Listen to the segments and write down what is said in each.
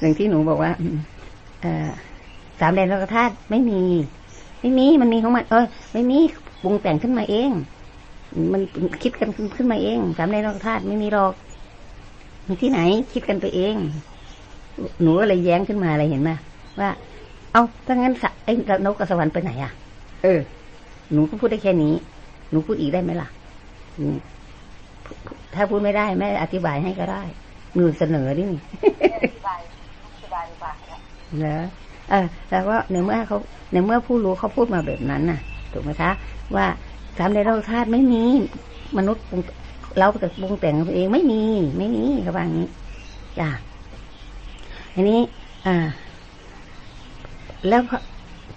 อย่างที่หนูบอกว่าเออสามแดนโลกธาตุไม่มี ไม่มีมันมีของมันเออไม่มีปรุงแต่งขึ้นมาเอง มันคิดกันขึ้นมาเองสามแดนโลกธาตุไม่มีหรอกมีที่ไหน คิดกันไปเอง หนูอะไรแย้งขึ้นมาอะไรเห็นไหมว่า เอาถ้างั้นไอ้นกกับสวรรค์ไปไหนอะ เออ หนูก็พูดได้แค่นี้ หนูพูดอีกได้ไหมล่ะถ้าพูดไม่ได้แม่อธิบายให้ก็ได้หนูเสนอดิอธิบายอธิบายดีกว่า เหรอเออแต่ว่าในเมื่อเขาในเมื่อผู้รู้เขาพูดมาแบบนั้นน่ะ ถูกไหมคะ ว่าสามในโลกธาตุไม่มีมนุษย์เราแต่ปรุงแต่งตัวเองไม่มี ไม่มีเขาบอกงี้จ้ะอันนี้ อ่า แล้ว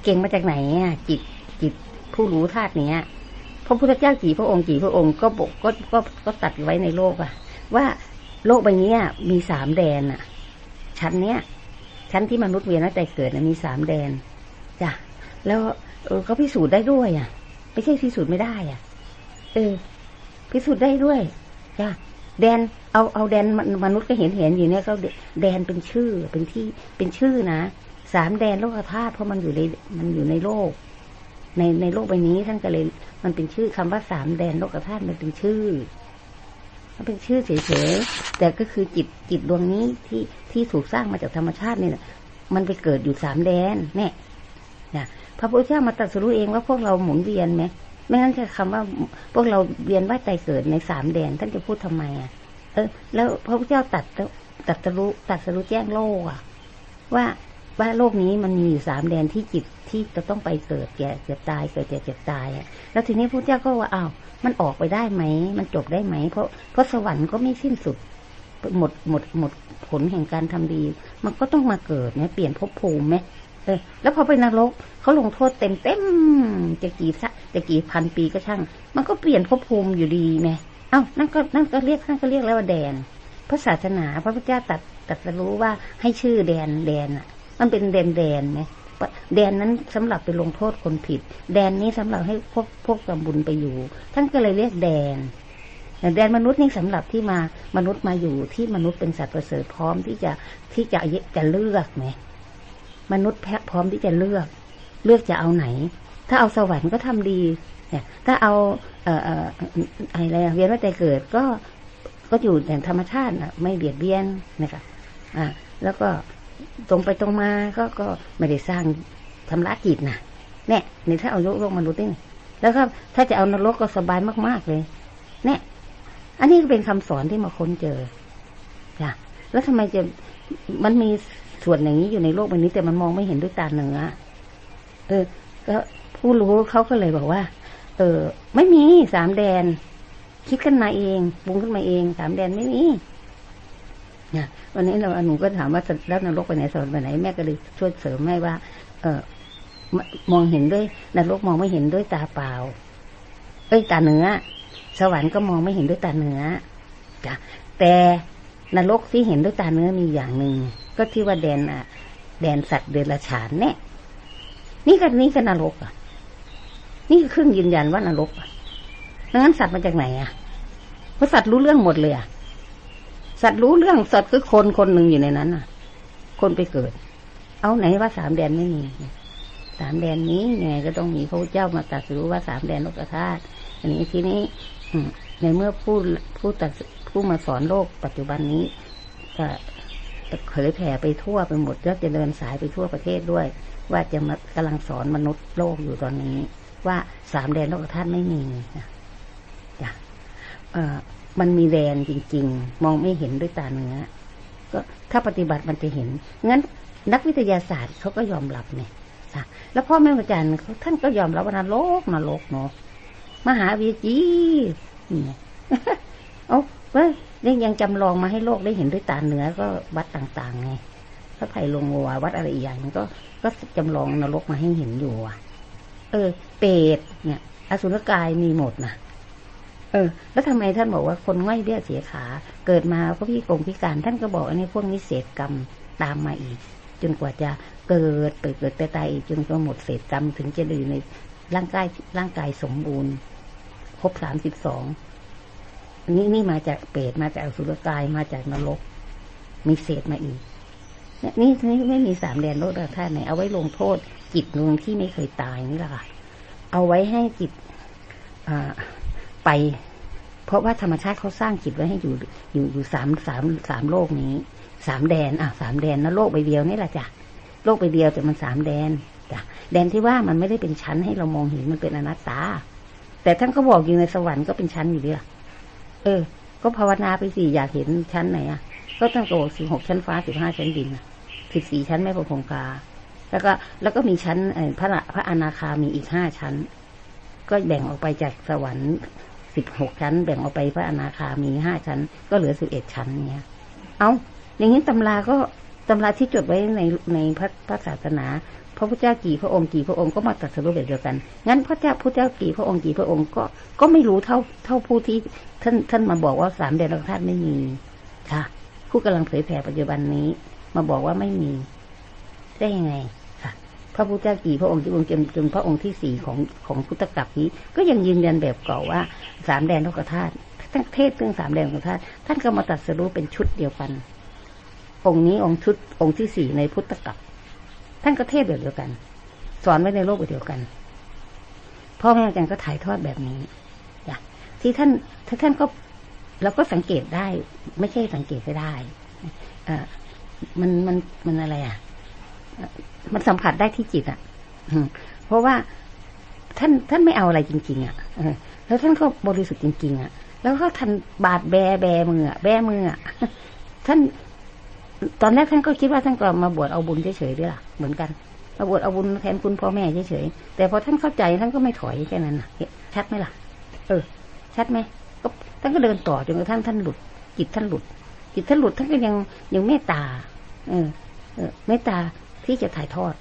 เก่งมาจากไหนอะจิตจิตผู้รู้ธาตุเนี้ยพระพุทธเจ้ากี่พระองค์กี่พระองค์ก็บอกก็ก็ก็ตัดไว้ในโลกอะ ว่าโลกใบนี้มีสามแดนอะ ชั้นเนี้ย ชั้นที่มนุษย์เวียนแล้แต่เกิดมีสามแดนจ้ะแล้วเขาพิสูจน์ได้ด้วยอะ ไม่ใช่พิสูจน์ไม่ได้อะ เออ พิสูจน์ได้ด้วยจ้ะแดนเอาเอาแดนมนุษย์ก็เห็นเห็นอยู่เนี่ยก็แดนเป็นชื่อเป็นที่เป็นชื่อนะสามแดนโลกธาตุเพราะมันอยู่ในมันอยู่ในโลก ในในโลกใบนี้ท่านก็เลย มันเป็นชื่อคำว่าสามแดนโลกธาตุมันเป็นชื่อ มันเป็นชื่อเฉยๆแต่ก็คือจิตจิตดวงนี้ที่ที่ถูกสร้างมาจากธรรมชาตินี่แหละมันไปเกิดอยู่สามแดนแน่นะพระพุทธเจ้ามาตรัสรู้เองว่าพวกเราหมุนเวียนไหมไม่งั้นจะคำว่าพวกเราเวียนว่ายใจเกิดในสามแดนท่านจะพูดทำไมอะ เออ แล้วพระพุทธเจ้าตัดตัดสรู้ตัดสรู้แจ้งโลกอะ ว่า ว่าโลกนี้มันมีอยู่สามแดนที่จิตที่จะต้องไปเกิดแก่เจ็บตายเกิดแก่เจ็บตายอะแล้วทีนี้พระเจ้าก็ว่าอ้าวมันออกไปได้ไหม มันจบได้ไหม เพราะเพราะสวรรค์ก็ไม่สิ้นสุด หมดหมดหมดผลแห่งการทำดี มันก็ต้องมาเกิดเนี่ยเปลี่ยนภพภูมิไหมเออแล้วพอไปนรกเขาลงโทษเต็มเต็มจะกี่สักจะกี่พันปีก็ช่าง มันก็เปลี่ยนภพภูมิอยู่ดีไหมเอ้านั่นก็นั่นก็เรียกนั่นก็เรียกแล้วว่าแดนพระศาสนาพระพุทธเจ้าตัดตัดรู้ว่าให้ชื่อแดนแดนอะ มันเป็นแดนแดนไหมแดนนั้นสำหรับไปลงโทษคนผิด แดนนี้สำหรับให้พวกพวกกำบุญไปอยู่ ท่านก็เลยเรียกแดนแดนมนุษย์นี่สำหรับที่มามนุษย์มาอยู่ที่มนุษย์เป็นสัตว์ประเสริฐพร้อมที่จะที่จะจะเลือกไหมมนุษย์แพ้พร้อมที่จะเลือก เลือกจะเอาไหน ถ้าเอาสวรรค์ก็ทำดี เนี่ย ถ้าเอาเอ่ออะไรเวียนว่าใจเกิดก็ก็อยู่แต่ธรรมชาติอะ ไม่เบียดเบียนนะคะอ่าแล้วก็ ตรงไปตรงมาก็ก็ไม่ได้สร้างทำละจิตนะเนี่ยนี่ถ้าเอาโลกโลกมนุษย์นี่แล้วก็ถ้าจะเอานรกก็สบายมาก ๆ เลย เนี่ย อันนี้เป็นคำสอนที่มาค้นเจอจ้ะแล้วทำไมจะมันมีส่วนอย่างนี้อยู่ในโลกใบนี้ แต่มันมองไม่เห็นด้วยตาเนื้อเออ ก็ผู้รู้เขาก็เลยบอกว่า เออ ไม่มีสามแดน คิดขึ้นมาเองปรุงขึ้นมาเอง สามแดนไม่มี นะวันนี้เราหนูก็ถามว่าแล้วนรกไปไหนสวรรค์ไปไหนแม่ก็เลยช่วยเสริมแม่ว่า เออมองเห็นด้วยนรกมองไม่เห็นด้วยตาเปล่า เอ้ยตาเนื้อ สวรรค์ก็มองไม่เห็นด้วยตาเนื้อจ้ะแต่นรกที่เห็นด้วยตาเนื้อมีอย่างหนึ่งก็ที่ว่าแดนอะ แดนสัตว์เดรัจฉานเนี่ยนี่ก็นี่ก็นรกอะ นี่คือเครื่องยืนยันว่านรกอะงนั้นสัตว์มาจากไหนอะเพราะสัตว์รู้เรื่องหมดเลยอะ สัตว์รู้เรื่องสัตว์คือคนคนหนึ่งอยู่ในนั้นอะ คนไปเกิด เอาไหนว่าสามแดนไม่มีสามแดนนี้ไงก็ต้องมีพระเจ้ามาตรัสรู้ว่าสามแดนโลกธาตุอันนี้ทีนี้ในเมื่อผู้ผู้ตัดผู้มาสอนโลกปัจจุบันนี้ก็เผยแผ่ไปทั่วไปหมดแล้วจะเดินสายไปทั่วประเทศด้วย ว่าจะมากำลังสอนมนุษย์โลกอยู่ตอนนี้ ว่าสามแดนโลกธาตุไม่มีนะจ้ะ มันมีแดนจริง ๆ มองไม่เห็นด้วยตาเนื้อก็ถ้าปฏิบัติมันจะเห็น งั้นนักวิทยาศาสตร์เขาก็ยอมรับเนี่ยแล้วพ่อแม่อาจารย์ท่านก็ยอมรับว่านรกนรกเนาะมหาวิจีเนี่ยเอาเว้ยยังยังจำลองมาให้โลกได้เห็นด้วยตาเนื้อก็วัดต่างๆไงพระไผ่ลงวัววัดอะไรอีกอย่างก็ก็จำลองนรกมาให้เห็นอยู่อะ เออ เปรตเนี่ย อสุรกายมีหมดนะ เออ แล้วทำไมท่านบอกว่าคนง่อยเบี้ยเสียขา เกิดมาเพราะพี่กงพิการท่านก็บอกอันนี้พวกนี้เศษกรรมตามมาอีก จนกว่าจะเกิดเปิดเกิดแต่ตายอีกจนก็หมดเศษกรรมถึงจะอยู่ในร่างกายร่างกายสมบูรณ์ครบสามสิบสองนี่นี่มาจากเปรตมาจากสุรกายมาจากนรก มีเศษมาอีกนี่นี่ไม่มีสามแดนโลกธาตุไหนเอาไว้ลงโทษจิตดวงที่ไม่เคยตายนี่แหละค่ะเอาไว้ให้จิต ไป เพราะว่าธรรมชาติเขาสร้างจิตไว้ให้อยู่อยู่อยู่สามสามสามโลกนี้สามแดนอะสามแดนนะโลกใบเดียวนี่แหละจ้ะโลกใบเดียวแต่มันสามแดนจ้ะแดนที่ว่ามันไม่ได้เป็นชั้นให้เรามองเห็นมันเป็นอนัตตา แต่ท่านก็บอกอยู่ในสวรรค์ก็เป็นชั้นอยู่ดีล่ะเออ ก็ภาวนาไปสิอยากเห็นชั้นไหนอะก็ต้องโกสิบหกชั้นฟ้าสิบห้าชั้นดินสิบสี่ชั้นแม่ประคงคาแล้วก็แล้วก็มีชั้นพระพระอนาคามีอีกห้าชั้น ก็แบ่งออกไปจากสวรรค์ สิบหกชั้น แบ่งออกไปพระอนาคามีห้าชั้น ก็เหลือสิบเอ็ดชั้นเนี้ยเอาอย่างนี้ตำราก็ตำราที่จดไว้ในในพระพระศาสนา พระพุทธเจ้ากี่พระองค์กี่พระองค์ก็มาตรัสรู้แบบเดียวกัน งั้นพระเจ้าพระเจ้ากี่พระองค์กี่พระองค์ก็ก็ไม่รู้เท่าเท่าผู้ที่ท่านท่านมาบอกว่าสามเดรัจธาตุไม่มีค่ะผู้กำลังเผยแผ่ปัจจุบันนี้ มาบอกว่าไม่มี ได้ยังไง พระพุทธเจ้ากี่พระองค์ที่องค์จนจนพระองค์ที่สี่ของของพุทธกัปนี้ ก็ยังยืนยันแบบเก่าว่าสามแดนโลกธาตุทั้งเทศเรื่องสามแดนโลกธาตุท่านก็มาตรัสรู้เป็นชุดเดียวกัน องค์นี้องค์ชุดองค์ที่สี่ในพุทธกับท่านก็เทศแบบเดียวกัน สอนไว้ในโลกแบบเดียวกันพ่อแม่อาจารย์ก็ถ่ายทอดแบบนี้อย่าที่ท่านถ้าท่านก็เราก็สังเกตได้ ไม่ใช่สังเกตไม่ได้อมันมันมันอะไรอะ มันสัมผัสได้ที่จิตอะเพราะว่าท่านท่านไม่เอาอะไรจริง ๆ อะแล้วท่านก็บริสุทธิ์จริง ๆ อะ แล้วก็ท่านบาดแบแบมือแบมืออะท่าน ตอนแรกท่านก็คิดว่าท่านก็มาบวชเอาบุญเฉยๆด้วยล่ะเหมือนกันมาบวชเอาบุญแทนคุณพ่อแม่เฉยๆแต่พอท่านเข้าใจท่านก็ไม่ถอยแค่นั้นนะชัดไหมล่ะ เออ ชัดไหมก็ท่านก็เดินต่อจนกระทั่งท่านหลุด จิตท่านหลุด จิตท่านหลุดท่านก็ยังยังเมตตา เออ เออเมตตา ที่จะถ่ายทอด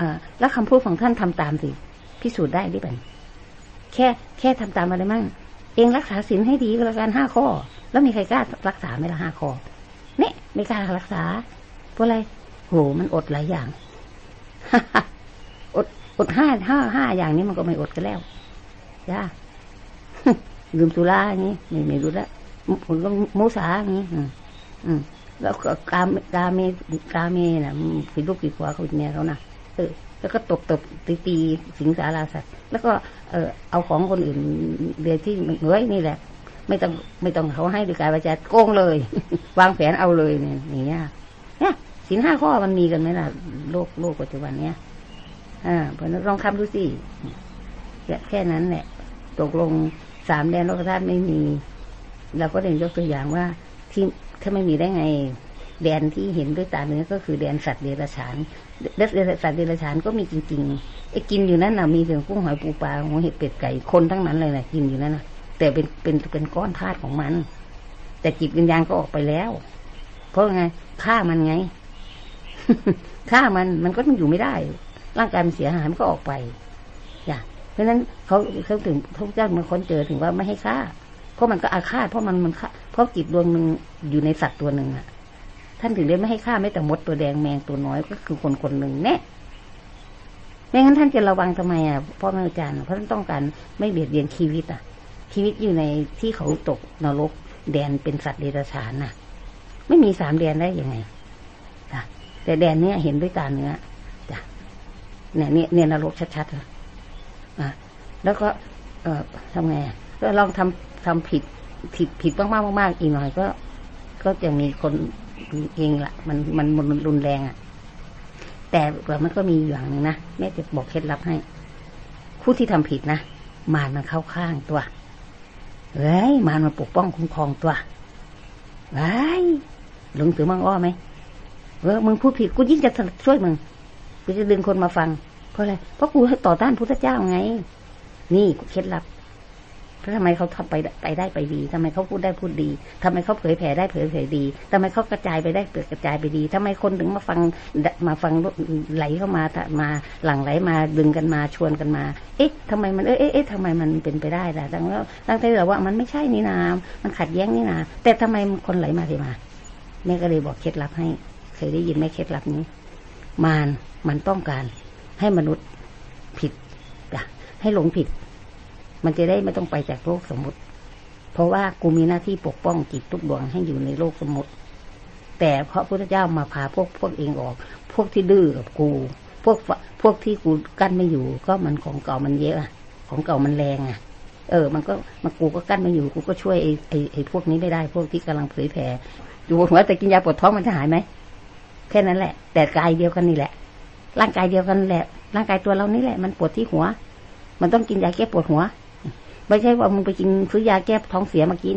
อแล้วคำพูดของท่านทำตามสิ พิสูจน์ได้หรือเปล่าแค่แค่ทำตามอะไรมั่ง เองรักษาศีลให้ดีก็แล้วกันห้าข้อ แล้วมีใครกล้ารักษาไหมละห้าข้อเนี่ยไม่กล้ารักษาเพราะอะไรโหมันอดหลายอย่างอดอดห้าห้าห้าอย่างนี้มันก็ไม่อดกันแล้วจ้าลืมสุราอย่างนี้ไม่ไม่รู้แล้วผมก็มูสาอย่างนี้ อืม แล้วก็กามกาเมกาเมน่ะผิดลูกผิดผัวเขาเนี่ยเขานะเออแล้วก็ตบตบตีตีสิงสาราสัตว์แล้วก็เออเอาของคนอื่นเดียที่เฮ้ยนี่แหละ ไม่ต้องไม่ต้องเขาให้ด้วยกายวาจาโกงเลย วางแผนเอาเลยเนี่ยอย่างเงี้ยเนี่ยสินห้าข้อมันมีกันไหมล่ะโลกโลกปัจจุบันเนี้ยอ่าเพราะนั้นลองทำดูสิแค่นั้นแหละ ตกลงสามแดนโลกธาตุไม่มี เราก็เด่นยกตัวอย่างว่าที่ ถ้าไม่มีได้ไงแดนที่เห็นด้วยตาเนื้อก็คือแดนสัตว์เดรัจฉานแดนสัตว์เดรัจฉานก็มีจริงๆไอ้กินอยู่นั้นน่ะมีเพียงกุ้งหอยปูปลาหัวเห็ดเป็ดไก่คนทั้งนั้นเลยนะกินอยู่นั้นนะแต่เป็นเป็นเป็นก้อนธาตุของมัน แต่จิตวิญญาณก็ออกไปแล้ว เพราะไงฆ่ามันไงฆ่ามันมันก็ต้องอยู่ไม่ได้ ร่างกายมันเสียหายมันก็ออกไปอย่าเพราะฉะนั้นเขาเขาถึงพระเจ้ามันค้นเจอถึงว่าไม่ให้ฆ่า เพราะมันก็อาฆาตเพราะมันมัน เพราะจิตดวงหนึ่งอยู่ในสัตว์ตัวหนึ่งอะ ท่านถึงได้ไม่ให้ฆ่าไม่แต่มดตัวแดงแมงตัวน้อยก็คือคนคนหนึ่งแน่ไม่งั้นท่านจะระวังทำไมอะพ่อแม่อาจารย์เพราะท่านต้องการไม่เบียดเบียนชีวิตอะ ชีวิตอยู่ในที่เขาตกนรกแดนเป็นสัตว์เดรัจฉานน่ะ ไม่มีสามแดนได้ยังไงจ้ะแต่แดนเนี้ยเห็นด้วยตาเนื้อจ้ะเนี่ยเนี่ยเนี่ยนรกชัดๆอะแล้วก็ เอ่อทำไงก็ลองทำทำผิด ผิดผิดมากมากมากอีกหน่อยก็ ก็จะมีคนเองละมันมันมันรุนแรงอะ แต่ว่ามันก็มีอย่างหนึ่งนะแม่จะบอกเคล็ดลับให้ผู้ที่ทำผิดนะมารมันเข้าข้างตัวเฮ้ยมารมาปกป้องคุ้มครองตัวเฮ้ยหลงสือมังอ้อไหมเออมึงพูดผิดกูยิ่งจะช่วยมึงกูจะดึงคนมาฟัง เพราะอะไรเพราะกูต่อต้านพุทธเจ้าไง นี่เคล็ดลับ ทำไมเขาทำไปไปได้ไปดีทำไมเขาพูดได้พูดดีทำไมเขาเผยแผ่ได้เผยแผ่ดีทำไมเขากระจายไปได้เกระจายไปดีทำไมคนถึงมาฟังมาฟังไหลเข้ามามาหลั่งไหลมาดึงกันมาชวนกันมา เอ๊ะทำไมมันเอ๊ะเอ๊ะทำไมมันเป็นไปได้ล่ะตั้งแล้วตั้งแต่เราว่ามันไม่ใช่นี่นา มันขัดแย้งนี่นา แต่ทำไมคนไหลมาเทมาแม่ก็เลยบอกเคล็ดลับให้ เคยได้ยินไหมเคล็ดลับนี้ มารมันต้องการให้มนุษย์ผิดให้หลงผิด มันจะได้ไม่ต้องไปจากโลกสมมติ เพราะว่ากูมีหน้าที่ปกป้องจิตทุกดวงให้อยู่ในโลกสมมติ แต่เพราะพระพุทธเจ้ามาพาพวกพวกเองออก พวกที่ดื้อกับกู พวกพวกที่กูกั้นไม่อยู่ ก็มันของเก่ามันเยอะอะของเก่ามันแรงอะ เออ มันก็มันกูก็กั้นไม่อยู่ กูก็ช่วยไอ้ไอ้ไอ้พวกนี้ไม่ได้ พวกที่กำลังเผยแผ่อยู่หัวแต่กินยาปวดท้องมันจะหายไหมแค่นั้นแหละ แต่กายเดียวกันนี่แหละ ร่างกายเดียวกันแหละ ร่างกายตัวเรานี่แหละ มันปวดที่หัว มันต้องกินยาแก้ปวดหัว ไม่ใช่ว่ามึงไปกินซื้อยาแก้ท้องเสียมากิน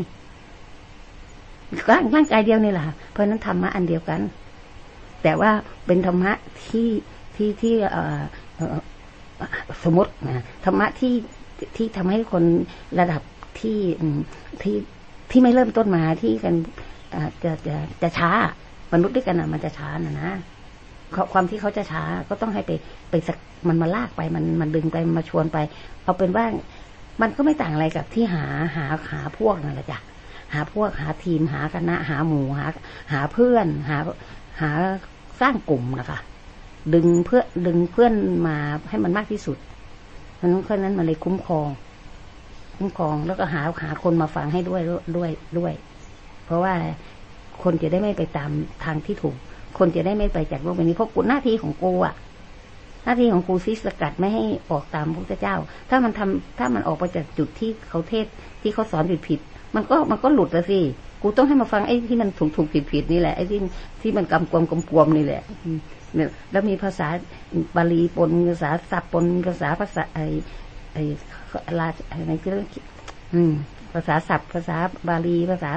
ร่างร่างกายเดียวนี่แหละเพราะนั้นธรรมะอันเดียวกัน แต่ว่าเป็นธรรมะที่ที่ที่เออสมมตินะธรรมะที่ที่ทำให้คนระดับที่ที่ที่ไม่เริ่มต้นมาที่กันจะจะจะช้ามนุษย์ด้วยกันอะ มันจะช้านะนะความที่เขาจะช้าก็ต้องให้ไปไปสักมันมาลากไปมันมันดึงไปมาชวนไป เอาเป็นว่า มันก็ไม่ต่างอะไรกับที่หาหาหาพวกนั่นแหละจ้ะหาพวกหาทีมหาคณะหาหมู่หา หาเพื่อน หาหาสร้างกลุ่มนะคะ ดึงเพื่อดึงเพื่อนมาให้มันมากที่สุดเพราะนั้นเพราะนั้นมันเลยคุ้มครอง คุ้มครองแล้วก็หาหาคนมาฟังให้ด้วยด้วยด้วย เพราะว่าคนจะได้ไม่ไปตามทางที่ถูก คนจะได้ไม่ไปจากโลกใบนี้เพราะกูหน้าที่ของกูอะ หน้าที่ของกูซิสกัดไม่ให้ออกตามพระเจ้า ถ้ามันทำถ้ามันออกไปจากจุดที่เขาเทศที่เขาสอนผิดผิดมันก็มันก็หลุดแล้วสิกูต้องให้มาฟังไอ้ที่มันถูกถูกผิดผิดนี่แหละไอ้ที่ที่มันกำกวมกำกวมนี่แหละเนี่ยแล้วมีภาษาบาลีปนภาษาศัพท์ปนภาษาภาษาไอ้ไอ้ลาอะไรก็เรื่องภาษาศัพท์ภาษาบาลีภาษา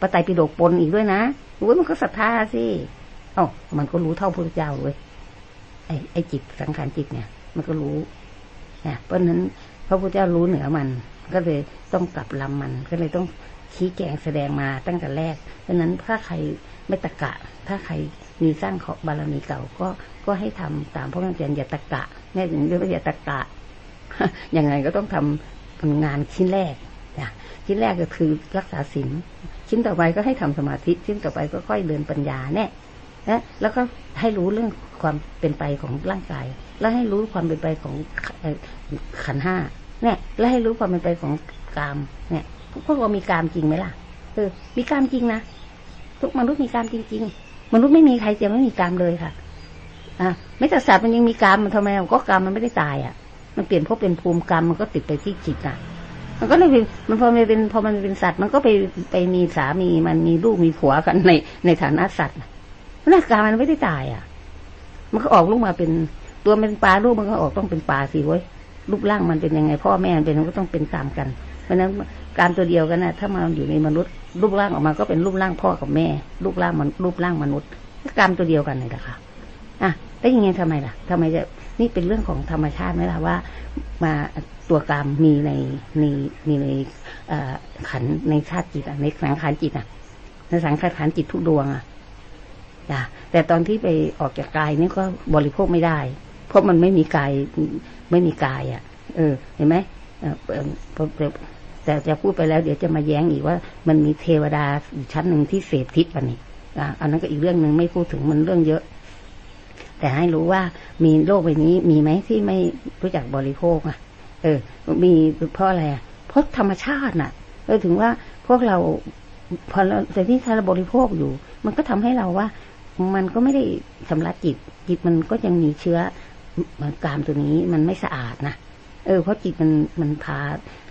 ปไตยปิฎกปนอีกด้วยนะโอ้ยมันก็ศรัทธาสิอ๋อมันก็รู้เท่าพระเจ้าเลย ไอ้ไอ้จิตสังขารจิตเนี่ย มันก็รู้เนี่ยเพราะนั้นพระพุทธเจ้ารู้เหนือมัน ก็เลยต้องกลับลำมัน ก็เลยต้องชี้แจงแสดงมาตั้งแต่แรก เพราะนั้นถ้าใครไม่ตะกะ ถ้าใครมีสร้างขอบารมีเก่าก็ก็ให้ทำตามพระอาจารย์อย่าตะกะแม่ถึงเรียกว่าอย่าตะกะยังไงก็ต้องทำงานชิ้นแรกนะชิ้นแรกก็คือรักษาศีลชิ้นต่อไปก็ให้ทำสมาธิชิ้นต่อไปก็ค่อยเดินปัญญาแน่ นะแล้วก็ให้รู้เรื่องความเป็นไปของร่างกาย แล้วให้รู้ความเป็นไปของขันห้าเนี่ย แล้วให้รู้ความเป็นไปของกาม เนี่ยพวกเรามีกามจริงไหมล่ะเออมีกามจริงนะทุกมนุษย์มีกามจริง ๆ มนุษย์ไม่มีใครจะไม่มีกามเลยค่ะ อะไม่แต่สัตว์มันยังมีกามมันทำไมก็กามมันไม่ได้ตายอะ มันเปลี่ยนพวกเป็นภูมิกรรมมันก็ติดไปที่จิตอะมันก็เลยมันพอมันเป็นพอมันเป็นสัตว์ มันก็ไปไปมีสามีมันมีลูกมีผัวกันในในฐานะสัตว์ หน้ากามมันไม่ได้ตายอะ มันก็ออกลูกมาเป็นตัวเป็นปลาลูกมันก็ออกต้องเป็นปลาสิเว้ยรูปร่างมันเป็นยังไง พ่อแม่มันเป็นมันก็ต้องเป็นตามกัน เพราะฉะนั้นการตัวเดียวกันนะถ้ามาอยู่ในมนุษย์ รูปร่างออกมาก็เป็นรูปร่างพ่อกับแม่ รูปร่างมันรูปร่างมนุษย์กรรมตัวเดียวกันเลยนะคะอะแล้วยังไงทำไมล่ะทำไมจะนี่เป็นเรื่องของธรรมชาติไหมล่ะว่า มาตัวกรรมมีในในมีในขันในชาติจิตอะในสังขารจิตอะในสังขารจิตทุกดวงอะ จ้ะแต่ตอนที่ไปออกจากกายนี่ก็บริโภคไม่ได้ เพราะมันไม่มีกายไม่มีกายอะ เออ เห็นไหมแต่จะพูดไปแล้วเดี๋ยวจะมาแย้งอีกว่า มันมีเทวดาอีกชั้นหนึ่งที่เสพทิศวันนี้อ่าอันนั้นก็อีกเรื่องหนึ่งไม่พูดถึงมันเรื่องเยอะ แต่ให้รู้ว่ามีโลกใบนี้มีไหมที่ไม่รู้จักบริโภคอะ เออ มีเพราะอะไรอะเพราะธรรมชาติน่ะเออถึงว่าพวกเราพอเราแต่ที่ถ้าเราบริโภคอยู่ มันก็ทำให้เราว่า มันก็ไม่ได้สำลักจิต จิตมันก็ยังมีเชื้อกามตัวนี้มันไม่สะอาดนะเออเพราะจิตมันมันพา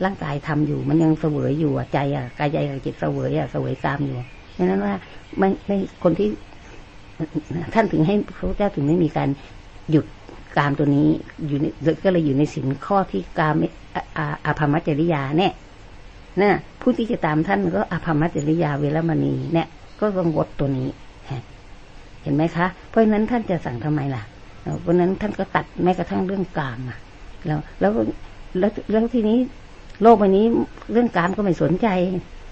ร่างกายทำอยู่ มันยังเสวยอยู่อะใจอะกายใจกับจิตเสวยอะเสวยกามอยู่ดังนั้นว่าไม่ไม่คนที่ท่านถึงให้พระเจ้าถึงไม่มีการหยุดกามตัวนี้อยู่ในก็เลยอยู่ในสินข้อที่กามอาภามัจจริยาเนี่ยนะผู้ที่จะตามท่านก็อาภามัจจริยาเวรมณีเนี่ย ก็ต้องวดตัวนี้ เห็นไหมคะ เพราะฉะนั้นท่านจะสั่งทำไมล่ะ เพราะนั้นท่านก็ตัดแม้กระทั่งเรื่องกามอะ แล้วแล้วแล้วแล้วทีนี้โลกใบนี้เรื่องกามก็ไม่สนใจ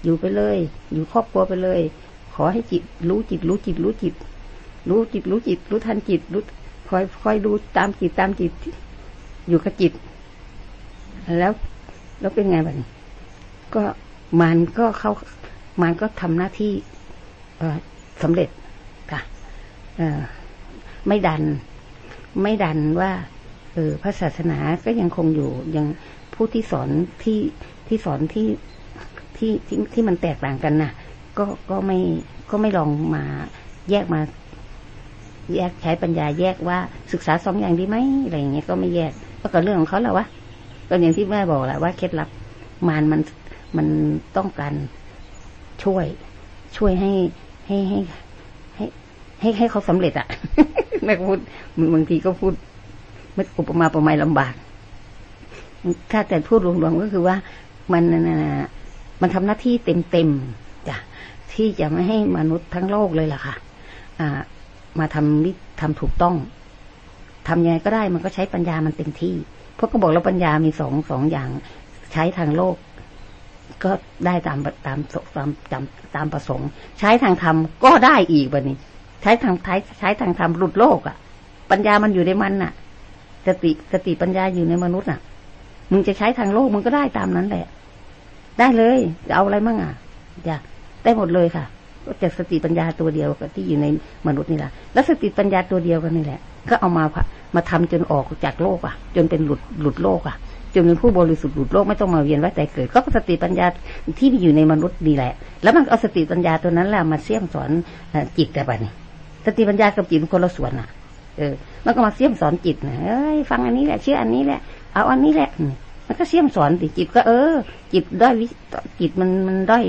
อยู่ไปเลย อยู่ครอบครัวไปเลย ขอให้จิตรู้จิตรู้จิตรู้จิต รู้จิตรู้จิต รู้ทันจิตรู้คอยคอยดูตามจิตตามจิต อยู่กับจิต แล้วแล้วเป็นไงบ้างก็มันก็เขามันก็ทำหน้าที่สำเร็จ ไม่ดัน ไม่ดันว่า เออพระศาสนาก็ยังคงอยู่ยังผู้ที่สอนที่ที่สอนที่ที่ที่ที่มันแตกต่างกันนะ่ะ ก็ก็ไม่ก็ไม่ลองมาแยกมา แยกใช้ปัญญาแยกว่าศึกษาสองอย่างดีไหมอะไรอย่างเงี้ยก็ไม่แยกก็ก็เรื่องของเขาแหละวะก็อย่างที่แม่บอกแหละว่าเคล็ดลับมารมันมันต้องการช่วยช่วยให้ให้ให้ ให้ให้เขาสำเร็จอะแม่พูดบางทีก็พูดไม่อุปมาประไมยลำบาก ถ้าแต่พูดรวมๆก็คือว่ามันน่ะมันทำหน้าที่เต็มๆจ้ะที่จะไม่ให้มนุษย์ทั้งโลกเลยล่ะค่ะ อ่า มาทำวิทำถูกต้องทำยังไงก็ได้มันก็ใช้ปัญญามันเต็มที่พราะก็บอกแล้วปัญญามีสองสองอย่างใช้ทางโลก ก็ได้ตามตามตามตามตามประสงค์ ใช้ทางธรรมก็ได้อีกแบบนี้ ใช้ทางใช้ใช้ทางธรรมหลุดโลกอะ่ะ ปัญญามันอยู่ในมันน่ะ สติสติปัญญาอยู่ในมนุษย์น่ะ มึงจะใช้ทางโลกมึงก็ได้ตามนั้นแหละ ได้เลยจะเอาอะไรมั่งอะจะได้หมดเลยค่ะก็จากสติปัญญาตัวเดียวกับที่อยู่ในมนุษย์นี่แหละแล้วสติปัญญาตัวเดียวกันนี่แหละ ก็เอามามาทำจนออกจากโลกอะ จนเป็นหลุดหลุดโลกอะจนเป็นผู้บริสุทธิ์หลุดโลกไม่ต้องมาเวียนว่ายแต่เกิด ก็สติปัญญาที่มีอยู่ในมนุษย์นี่แหละ แล้วมันเอาสติปัญญาตัวนั้นแหละมาเสี่ยมสอนจิตแต่บัดนี้ สติปัญญากับจิตคนละส่วนอะ เออ มันก็มาเสี่ยมสอนจิตนะเอ้ยฟังอันนี้แหละเชื่ออันนี้แหละ เอาอันนี้แหละมันก็เสี่ยมสอนสิจิตก็เออ จิตด้อยวิจิตมันมันด้อย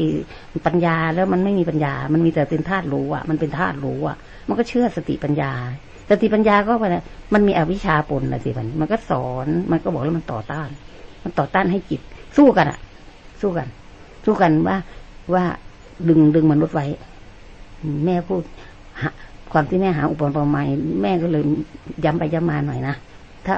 ปัญญาแล้วมันไม่มีปัญญา มันมีแต่เป็นธาตุรู้อะ มันเป็นธาตุรู้อะ มันก็เชื่อสติปัญญา สติปัญญาก็ไปมันมีอวิชชาปนนะสิมันมันก็สอนมันก็บอกแล้วมันต่อต้าน มันต่อต้านให้จิต สู้กันอะ สู้กัน สู้กันว่าว่าดึงดึงมนุษย์ไว้ แม่พูด ความที่แม่หาอุปกรณ์ใหมาแม่ก็เลยย้ำไปย้ำมาหน่อยนะถ้า